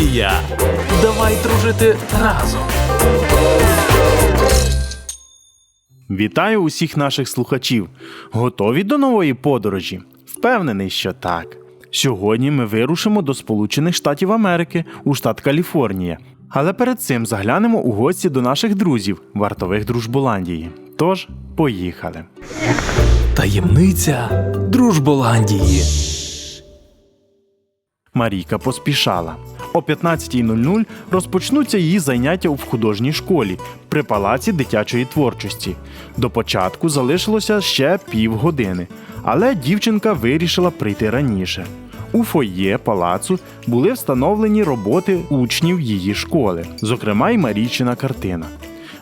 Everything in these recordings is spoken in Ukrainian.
Джорболандія. Давай дружити разом. Вітаю усіх наших слухачів. Готові до нової подорожі? Впевнений, що так. Сьогодні ми вирушимо до Сполучених Штатів Америки у штат Каліфорнія. Але перед цим заглянемо у гості до наших друзів, вартових дружболандії. Тож, поїхали. Таємниця Дружболандії. Марійка поспішала. О 15.00 розпочнуться її заняття в художній школі при палаці дитячої творчості. До початку залишилося ще півгодини, але дівчинка вирішила прийти раніше. У фоє палацу були встановлені роботи учнів її школи, зокрема й Марійчина картина.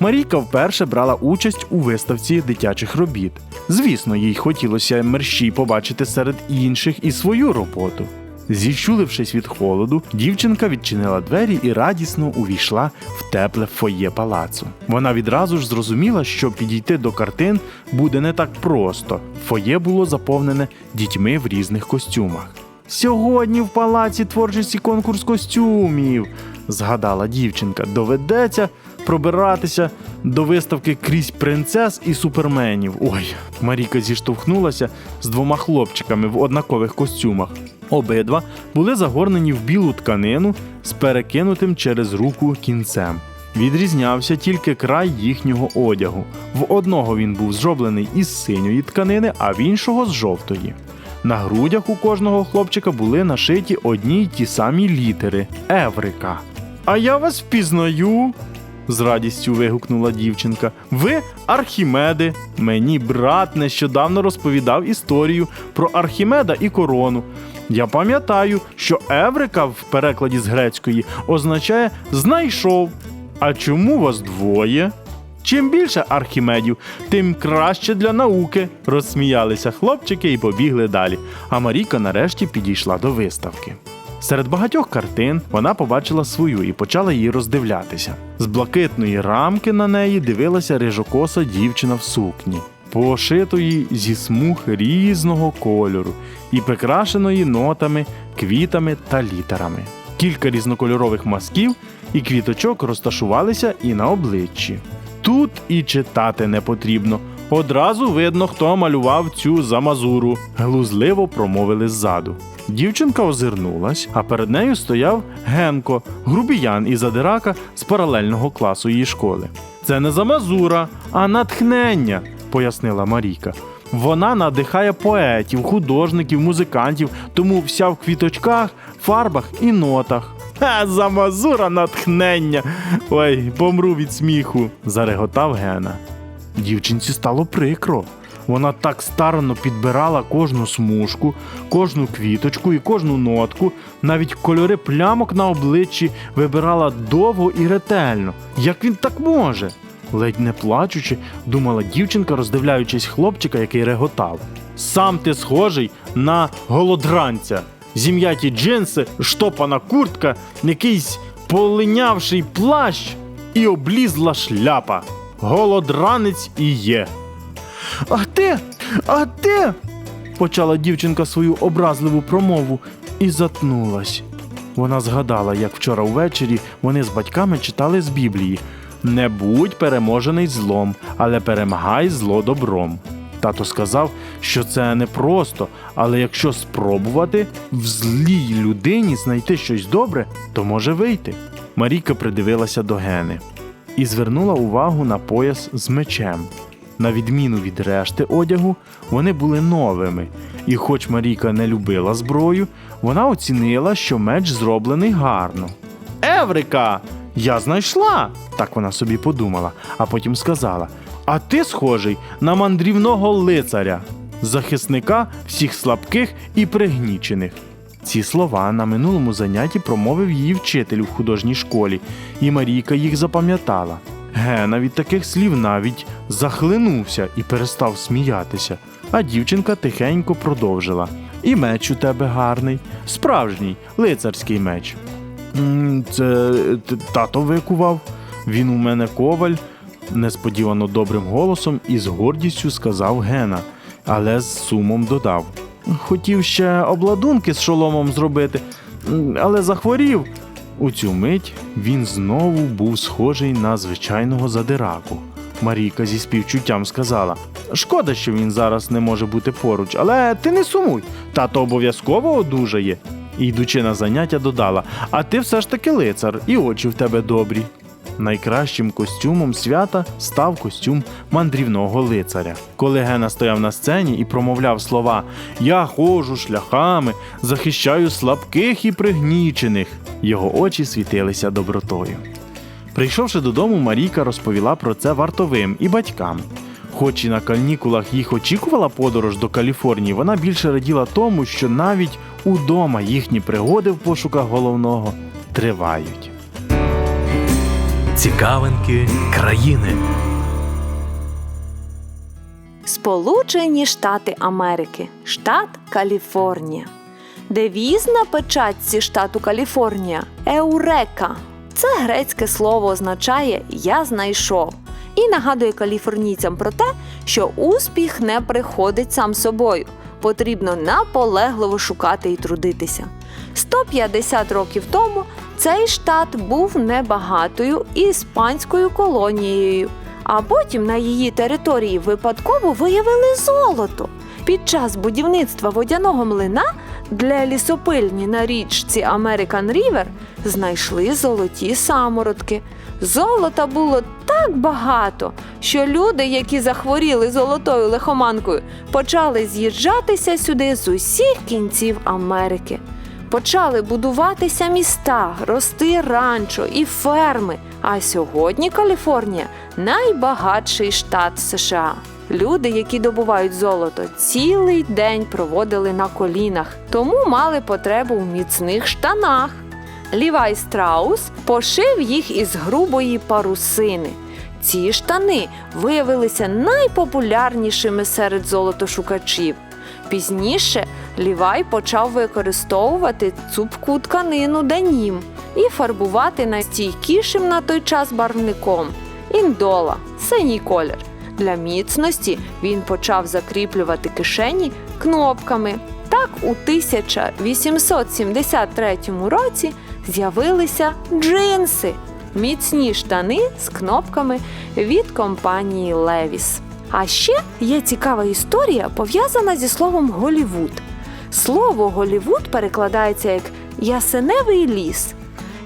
Марійка вперше брала участь у виставці дитячих робіт. Звісно, їй хотілося мерщій побачити серед інших і свою роботу. Зіщулившись від холоду, дівчинка відчинила двері і радісно увійшла в тепле фоє палацу. Вона відразу ж зрозуміла, що підійти до картин буде не так просто. Фоє було заповнене дітьми в різних костюмах. Сьогодні в палаці творчості конкурс костюмів, згадала дівчинка. Доведеться пробиратися до виставки крізь принцес і суперменів. Ой, Маріка зіштовхнулася з двома хлопчиками в однакових костюмах. Обидва були загорнені в білу тканину з перекинутим через руку кінцем. Відрізнявся тільки край їхнього одягу. В одного він був зроблений із синьої тканини, а в іншого з жовтої. На грудях у кожного хлопчика були нашиті одні й ті самі літери Еврика. А я вас впізнаю. з радістю вигукнула дівчинка. Ви Архімеди. Мені брат нещодавно розповідав історію про Архімеда і корону. Я пам'ятаю, що Еврика в перекладі з грецької означає знайшов. А чому вас двоє? Чим більше архімедів, тим краще для науки. Розсміялися хлопчики і побігли далі. А Марійка нарешті підійшла до виставки. Серед багатьох картин вона побачила свою і почала її роздивлятися. З блакитної рамки на неї дивилася рижокоса дівчина в сукні, пошитої зі смуг різного кольору і прикрашеної нотами, квітами та літерами. Кілька різнокольорових мазків і квіточок розташувалися і на обличчі. Тут і читати не потрібно. Одразу видно, хто малював цю замазуру, глузливо промовили ззаду. Дівчинка озирнулась, а перед нею стояв Генко, грубіян і задирака з паралельного класу її школи. Це не замазура, а натхнення, пояснила Марійка. Вона надихає поетів, художників, музикантів, тому вся в квіточках, фарбах і нотах. Ха, замазура натхнення. Ой, помру від сміху, зареготав Гена. Дівчинці стало прикро. Вона так старанно підбирала кожну смужку, кожну квіточку і кожну нотку, навіть кольори плямок на обличчі вибирала довго і ретельно. Як він так може? Ледь не плачучи, думала дівчинка, роздивляючись хлопчика, який реготав. Сам ти схожий на голодранця. Зім'яті джинси, штопана куртка, якийсь полинявший плащ і облізла шляпа. Голодранець і є. А ти? А ти? почала дівчинка свою образливу промову і затнулась. Вона згадала, як вчора ввечері вони з батьками читали з Біблії: Не будь переможений злом, але перемагай зло добром. Тато сказав, що це не просто, але якщо спробувати в злій людині знайти щось добре, то може вийти. Марійка придивилася до Гени і звернула увагу на пояс з мечем. На відміну від решти одягу, вони були новими, і хоч Марійка не любила зброю, вона оцінила, що меч зроблений гарно. Еврика! Я знайшла! так вона собі подумала, а потім сказала: А ти схожий на мандрівного лицаря, захисника всіх слабких і пригнічених. Ці слова на минулому занятті промовив її вчитель у художній школі, і Марійка їх запам'ятала. Гена від таких слів навіть захлинувся і перестав сміятися, а дівчинка тихенько продовжила. І меч у тебе гарний, справжній лицарський меч. «М, Це тато викував. Він у мене коваль, несподівано добрим голосом і з гордістю сказав Гена, але з сумом додав. Хотів ще обладунки з шоломом зробити, але захворів. У цю мить він знову був схожий на звичайного задираку. Марійка зі співчуттям сказала: Шкода, що він зараз не може бути поруч, але ти не сумуй, тато обов'язково одужає. Йдучи на заняття, додала: А ти все ж таки лицар, і очі в тебе добрі. Найкращим костюмом свята став костюм мандрівного лицаря. Коли Гена стояв на сцені і промовляв слова Я ходжу шляхами, захищаю слабких і пригнічених, його очі світилися добротою. Прийшовши додому, Марійка розповіла про це вартовим і батькам. Хоч і на канікулах їх очікувала подорож до Каліфорнії, вона більше раділа тому, що навіть удома їхні пригоди в пошуках головного тривають. Цікавинки країни. Сполучені Штати Америки, штат Каліфорнія. Девіз на печатці штату Каліфорнія Еурека. Це грецьке слово означає Я знайшов і нагадує каліфорнійцям про те, що успіх не приходить сам собою. Потрібно наполегливо шукати і трудитися. 150 років тому цей штат був небагатою іспанською колонією, а потім на її території випадково виявили золото. Під час будівництва водяного млина для лісопильні на річці American River знайшли золоті самородки. Золота було так багато, що люди, які захворіли золотою лихоманкою, почали з'їжджатися сюди з усіх кінців Америки. Почали будуватися міста, рости ранчо і ферми. А сьогодні Каліфорнія найбагатший штат США. Люди, які добувають золото, цілий день проводили на колінах, тому мали потребу в міцних штанах. Лівай Страус пошив їх із грубої парусини. Ці штани виявилися найпопулярнішими серед золотошукачів. Пізніше Лівай почав використовувати цупку тканину денім і фарбувати найстійкішим на той час барвником індола синій колір. Для міцності він почав закріплювати кишені кнопками. Так у 1873 році з'явилися джинси міцні штани з кнопками від компанії Levi's. А ще є цікава історія, пов'язана зі словом Голівуд. Слово Голівуд перекладається як ясеневий ліс.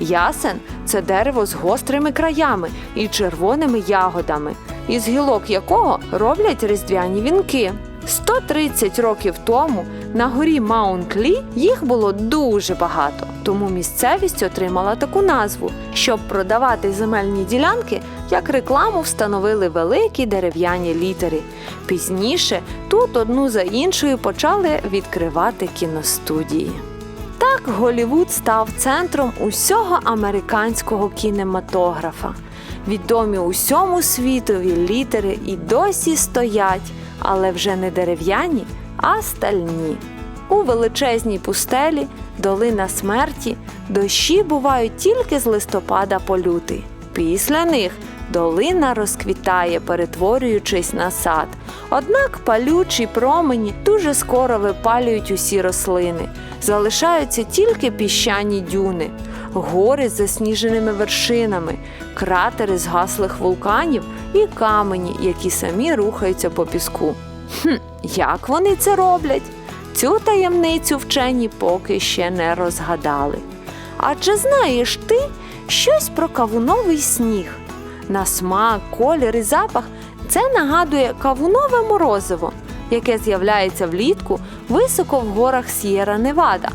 Ясен це дерево з гострими краями і червоними ягодами, із гілок якого роблять різдвяні вінки. 130 років тому на горі Маунт Лі їх було дуже багато, тому місцевість отримала таку назву. Щоб продавати земельні ділянки, як рекламу встановили великі дерев'яні літери. Пізніше тут одну за іншою почали відкривати кіностудії. Так Голівуд став центром усього американського кінематографа. Відомі усьому світові літери і досі стоять, але вже не дерев'яні, а стальні. У величезній пустелі, долина смерті, дощі бувають тільки з листопада по лютий. Після них долина розквітає, перетворюючись на сад. Однак палючі промені дуже скоро випалюють усі рослини. Залишаються тільки піщані дюни, гори з засніженими вершинами, кратери згаслих вулканів і камені, які самі рухаються по піску. Хм, як вони це роблять? Цю таємницю вчені поки ще не розгадали. А чи знаєш ти щось про кавуновий сніг? На смак, колір і запах це нагадує кавунове морозиво, яке з'являється влітку високо в горах С'єра Невада.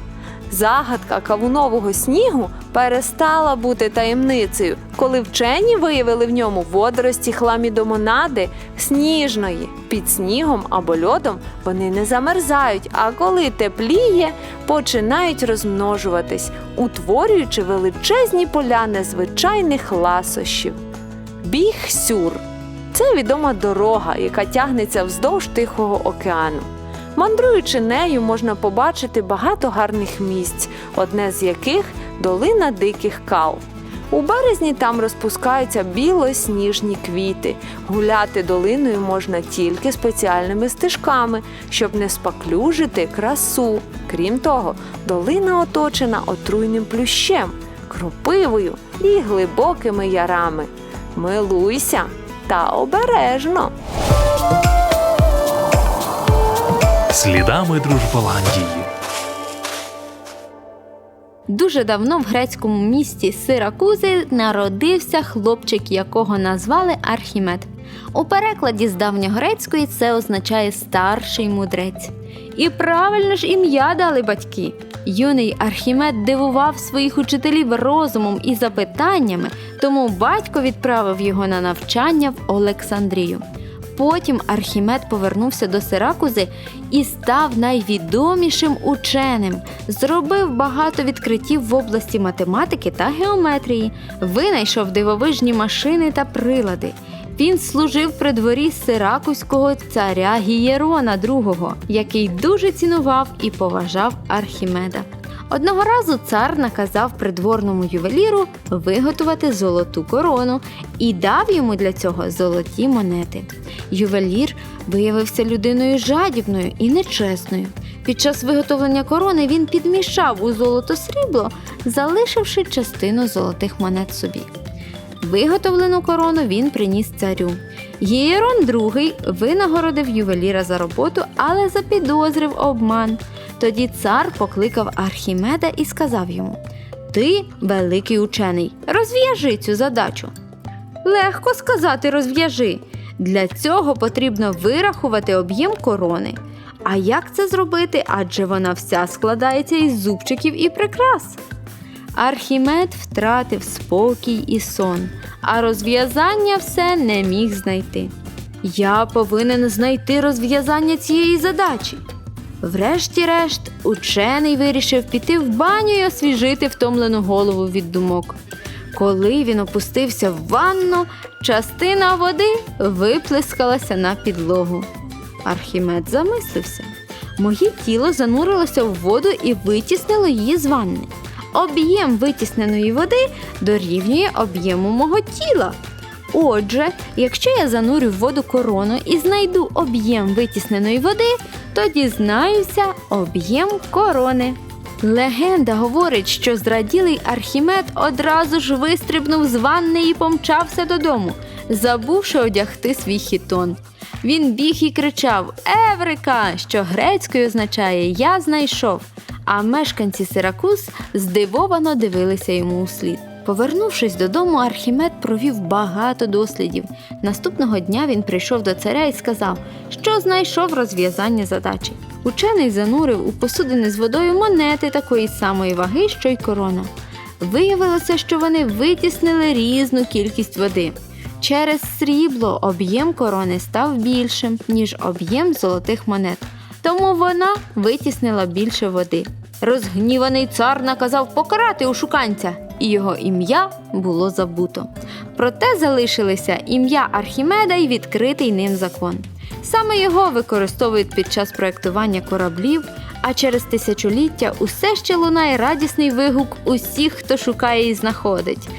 Загадка кавунового снігу перестала бути таємницею, коли вчені виявили в ньому водорості хламідомонади сніжної. Під снігом або льодом вони не замерзають, а коли тепліє, починають розмножуватись, утворюючи величезні поля незвичайних ласощів. Біг-сюр це відома дорога, яка тягнеться вздовж Тихого океану. Мандруючи нею, можна побачити багато гарних місць, одне з яких долина диких кал. У березні там розпускаються білосніжні квіти. Гуляти долиною можна тільки спеціальними стежками, щоб не спаклюжити красу. Крім того, долина оточена отруйним плющем. кропивою і глибокими ярами. Милуйся та обережно. Слідами Дружболандії. Дуже давно в грецькому місті Сиракузи народився хлопчик, якого назвали Архімед. У перекладі з давньогрецької це означає старший мудрець. І правильно ж ім'я дали батьки. Юний Архімед дивував своїх учителів розумом і запитаннями, тому батько відправив його на навчання в Олександрію. Потім Архімед повернувся до Сиракузи і став найвідомішим ученим. Зробив багато відкриттів в області математики та геометрії, винайшов дивовижні машини та прилади. Він служив при дворі сиракузького царя Гієрона II, який дуже цінував і поважав Архімеда. Одного разу цар наказав придворному ювеліру виготовити золоту корону і дав йому для цього золоті монети. Ювелір виявився людиною жадібною і нечесною. Під час виготовлення корони він підмішав у золото срібло, залишивши частину золотих монет собі. Виготовлену корону він приніс царю. Єрон II винагородив ювеліра за роботу, але запідозрив обман. Тоді цар покликав Архімеда і сказав йому: Ти великий учений, розв'яжи цю задачу. Легко сказати розв'яжи. Для цього потрібно вирахувати об'єм корони. А як це зробити? Адже вона вся складається із зубчиків і прикрас. Архімед втратив спокій і сон, а розв'язання все не міг знайти. Я повинен знайти розв'язання цієї задачі. Врешті-решт, учений вирішив піти в баню і освіжити втомлену голову від думок. Коли він опустився в ванну, частина води виплескалася на підлогу. Архімед замислився. Моє тіло занурилося в воду і витіснило її з ванни. Об'єм витісненої води дорівнює об'єму мого тіла. Отже, якщо я занурю в воду корону і знайду об'єм витісненої води, то дізнаюся об'єм корони. Легенда говорить, що зраділий Архімед одразу ж вистрибнув з ванни і помчався додому, забувши одягти свій хітон. Він біг і кричав Еврика, що грецькою означає Я знайшов. А мешканці Сиракуз здивовано дивилися йому у слід. Повернувшись додому, Архімед провів багато дослідів. Наступного дня він прийшов до царя і сказав, що знайшов розв'язання задачі. Учений занурив у посудини з водою монети такої самої ваги, що й корона. Виявилося, що вони витіснили різну кількість води. Через срібло об'єм корони став більшим, ніж об'єм золотих монет, тому вона витіснила більше води. Розгніваний цар наказав покарати ошуканця, і його ім'я було забуто. Проте залишилися ім'я Архімеда і відкритий ним закон. Саме його використовують під час проектування кораблів, а через тисячоліття усе ще лунає радісний вигук усіх, хто шукає і знаходить.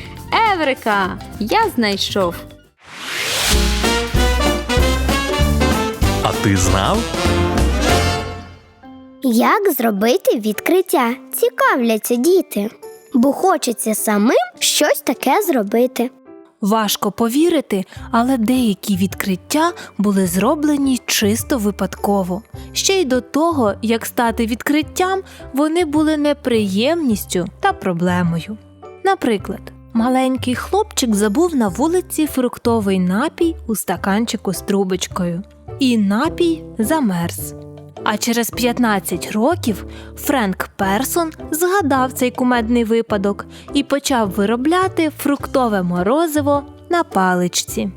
Еврика! Я знайшов! А ти знав? Як зробити відкриття? Цікавляться діти, бо хочеться самим щось таке зробити. Важко повірити, але деякі відкриття були зроблені чисто випадково. Ще й до того, як стати відкриттям, вони були неприємністю та проблемою. Наприклад, маленький хлопчик забув на вулиці фруктовий напій у стаканчику з трубочкою, і напій замерз. А через 15 років Френк Персон згадав цей кумедний випадок і почав виробляти фруктове морозиво на паличці.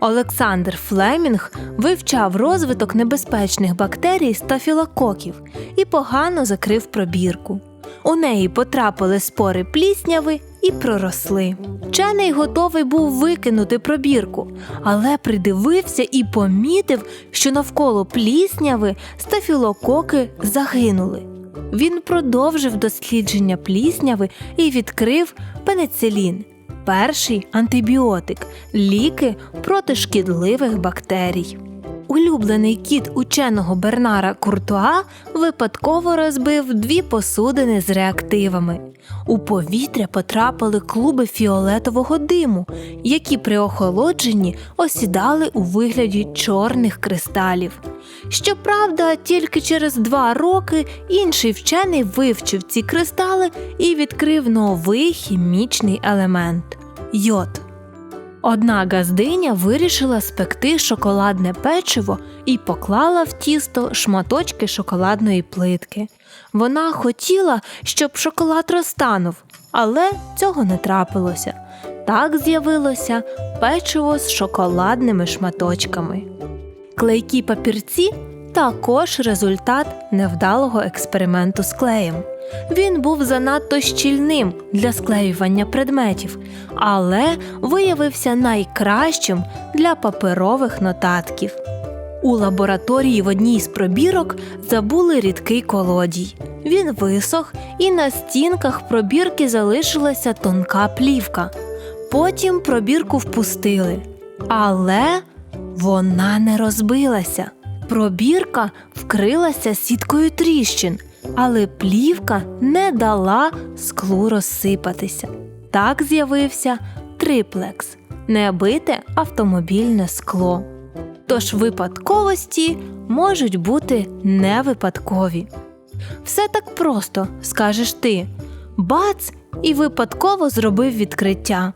Олександр Флемінг вивчав розвиток небезпечних бактерій стафілококів і погано закрив пробірку. У неї потрапили спори плісняви і проросли. Вчений готовий був викинути пробірку, але придивився і помітив, що навколо плісняви стафілококи загинули. Він продовжив дослідження плісняви і відкрив пеницилін перший антибіотик, ліки проти шкідливих бактерій. Улюблений кіт ученого Бернара Куртуа випадково розбив дві посудини з реактивами. У повітря потрапили клуби фіолетового диму, які при охолодженні осідали у вигляді чорних кристалів. Щоправда, тільки через два роки інший вчений вивчив ці кристали і відкрив новий хімічний елемент йод. Одна газдиня вирішила спекти шоколадне печиво і поклала в тісто шматочки шоколадної плитки. Вона хотіла, щоб шоколад розтанув, але цього не трапилося. Так з'явилося печиво з шоколадними шматочками. Клейкі папірці також результат невдалого експерименту з клеєм. Він був занадто щільним для склеювання предметів, але виявився найкращим для паперових нотатків. У лабораторії в одній з пробірок забули рідкий колодій. Він висох, і на стінках пробірки залишилася тонка плівка. Потім пробірку впустили, але вона не розбилася. Пробірка вкрилася сіткою тріщин, але плівка не дала склу розсипатися. Так з'явився триплекс небите автомобільне скло. Тож випадковості можуть бути невипадкові. Все так просто, скажеш ти. Бац, і випадково зробив відкриття.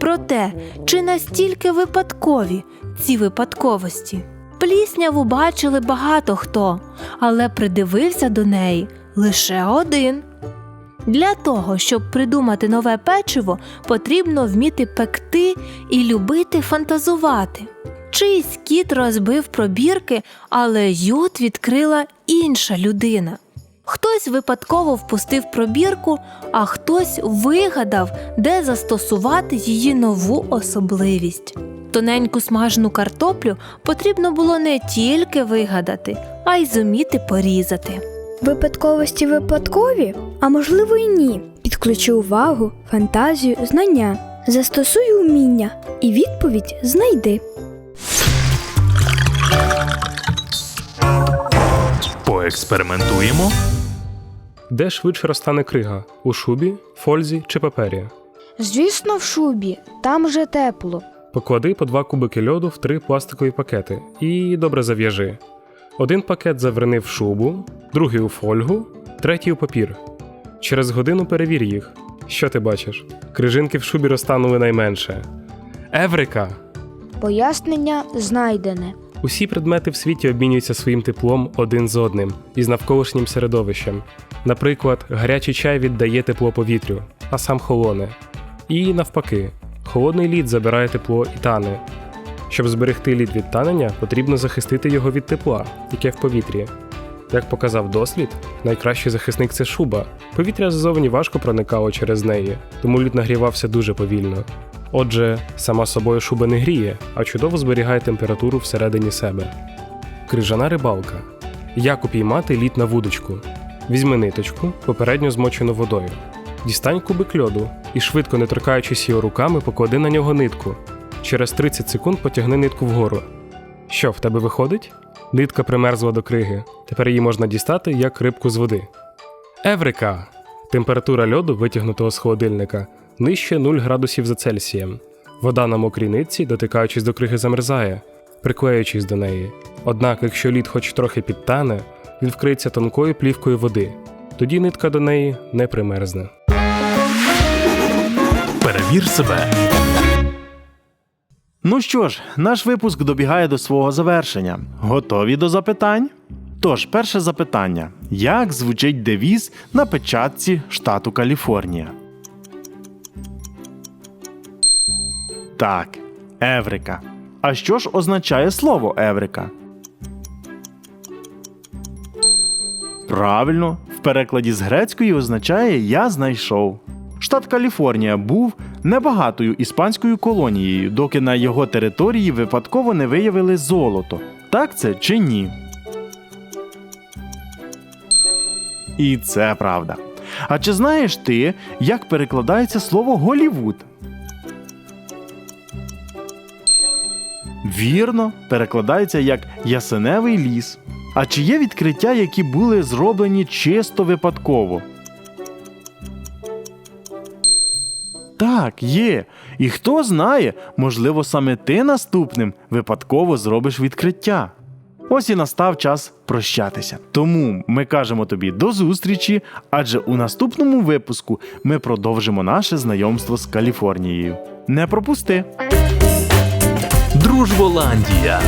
Проте, чи настільки випадкові ці випадковості? Плісняву бачили багато хто, але придивився до неї лише один. Для того, щоб придумати нове печиво, потрібно вміти пекти і любити фантазувати. Чийсь кіт розбив пробірки, але йод відкрила інша людина. Хтось випадково впустив пробірку, а хтось вигадав, де застосувати її нову особливість. Тоненьку смажену картоплю потрібно було не тільки вигадати, а й зуміти порізати. Випадковості випадкові, а можливо і ні. Підключи увагу, фантазію, знання. Застосуй уміння і відповідь знайди. Поекспериментуємо. Де швидше розтане крига? У шубі, фользі чи папері? Звісно, в шубі, там же тепло. Поклади по два кубики льоду в три пластикові пакети і добре зав'яжи. Один пакет заверни в шубу, другий у фольгу, третій у папір. Через годину перевір їх. Що ти бачиш? Крижинки в шубі розтанули найменше. Еврика! Пояснення знайдене. Усі предмети в світі обмінюються своїм теплом один з одним із навколишнім середовищем. Наприклад, гарячий чай віддає тепло повітрю, а сам холоне. І навпаки, холодний лід забирає тепло і тане. Щоб зберегти лід від танення, потрібно захистити його від тепла, яке в повітрі. Як показав дослід, найкращий захисник це шуба. Повітря ззовні важко проникало через неї, тому лід нагрівався дуже повільно. Отже, сама собою шуба не гріє, а чудово зберігає температуру всередині себе. Крижана рибалка. Як упіймати лід на вудочку? Візьми ниточку, попередньо змочену водою. Дістань кубик льоду і швидко не торкаючись його руками, поклади на нього нитку. Через 30 секунд потягни нитку вгору. Що, в тебе виходить? Нитка примерзла до криги. Тепер її можна дістати як рибку з води. Еврика! Температура льоду, витягнутого з холодильника, нижче 0 градусів за Цельсієм. Вода на мокрій нитці, дотикаючись до криги, замерзає, приклеюючись до неї. Однак, якщо лід хоч трохи підтане, він вкриється тонкою плівкою води. Тоді нитка до неї не примерзне. Перевір себе. Ну що ж, наш випуск добігає до свого завершення. Готові до запитань? Тож, перше запитання: як звучить девіз на печатці штату Каліфорнія? Так, Еврика. А що ж означає слово Еврика? Правильно, в перекладі з грецької означає Я знайшов. Штат Каліфорнія був небагатою іспанською колонією, доки на його території випадково не виявили золото. Так це чи ні? І це правда. А чи знаєш ти, як перекладається слово Голівуд? Вірно, перекладається як ясеневий ліс. А чи є відкриття, які були зроблені чисто випадково? Так, є. І хто знає, можливо, саме ти наступним випадково зробиш відкриття. Ось і настав час прощатися. Тому ми кажемо тобі до зустрічі, адже у наступному випуску ми продовжимо наше знайомство з Каліфорнією. Не пропусти! Дружболандія.